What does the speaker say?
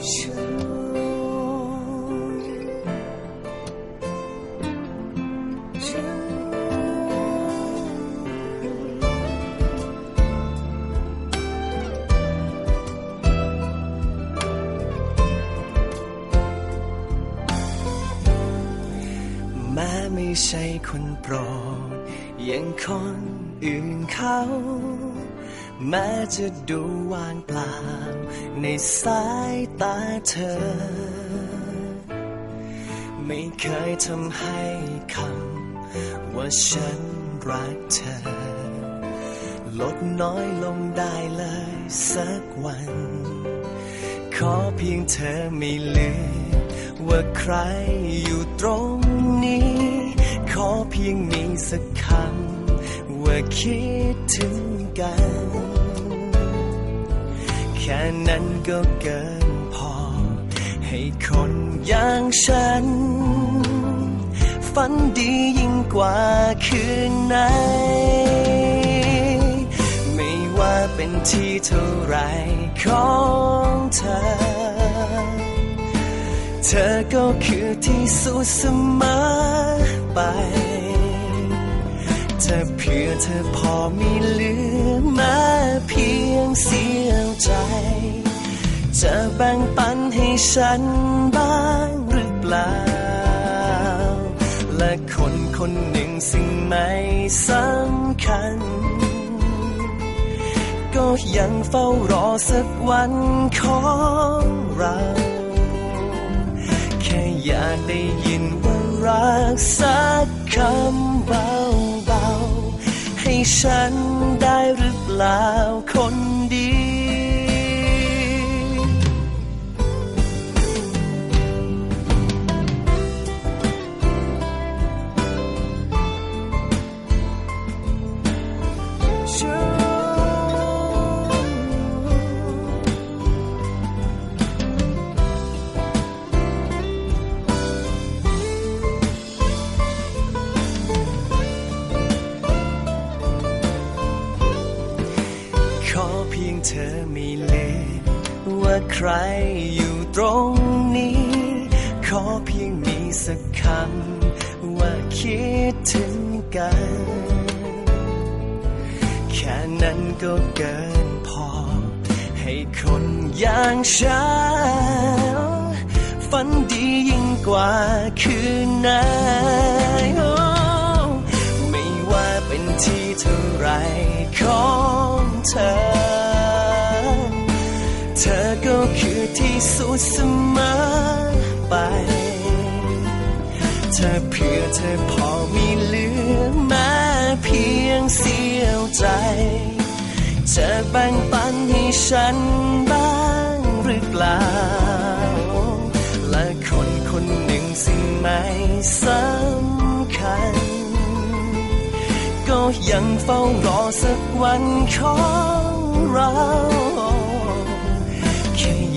ม้ไม่ใช่คนโปรดอย่างคนอื่นเขา แม้จะดูว่างเปล่า ในสายตาเธอ ไม่เคยทำให้คำว่าฉันรักเธอ ลดน้อยลงได้เลยสักวัน ขอเพียงเธอไม่ลืมว่าใครอยู่ตรงนี้ ขอเพียงมีสักคำว่าคิดถึงกัน ค่นั้นก็เกินพอ ให้คนอย่างฉัน ฝันดียิ่งกว่าคืนไหน ไม่ว่าเป็นที่เท่าไรของเธอ เธอก็คือที่สุดเสมอไปถ้าเพื่อเธอพอมีเหลือมาเพียงเสี้ยวใจ แบ่งปันให้ฉันบ้างหรือเปล่า และคนคนหนึ่งสิ่งไม่สำคัญ ก็ยังเฝ้ารอสักวันของเรา แค่อยากได้ยินว่ารักสักคำเบาๆ ให้ฉันได้หรือเปล่า ว่าใครอยู่ตรงนี้ ขอเพียงมีสักคำว่าคิดถึงกัน แค่นั้นก็เกินพอ ให้คนอย่างฉันฝันดียิ่งกว่าคืนนโอ้ไม่ว่าเป็นที่เท่าไรของเธอ คือที่สุดเสมอไปถ้าเพื่อเธอพอมีเหลือแม้เพียงเสี้ยวใจจะแบ่งปันให้ฉันบ้างหรือเปล่า และคนคนหนึ่งสิ่งไม่สำคัญ ก็ยังเฝ้ารอสักวันของเรา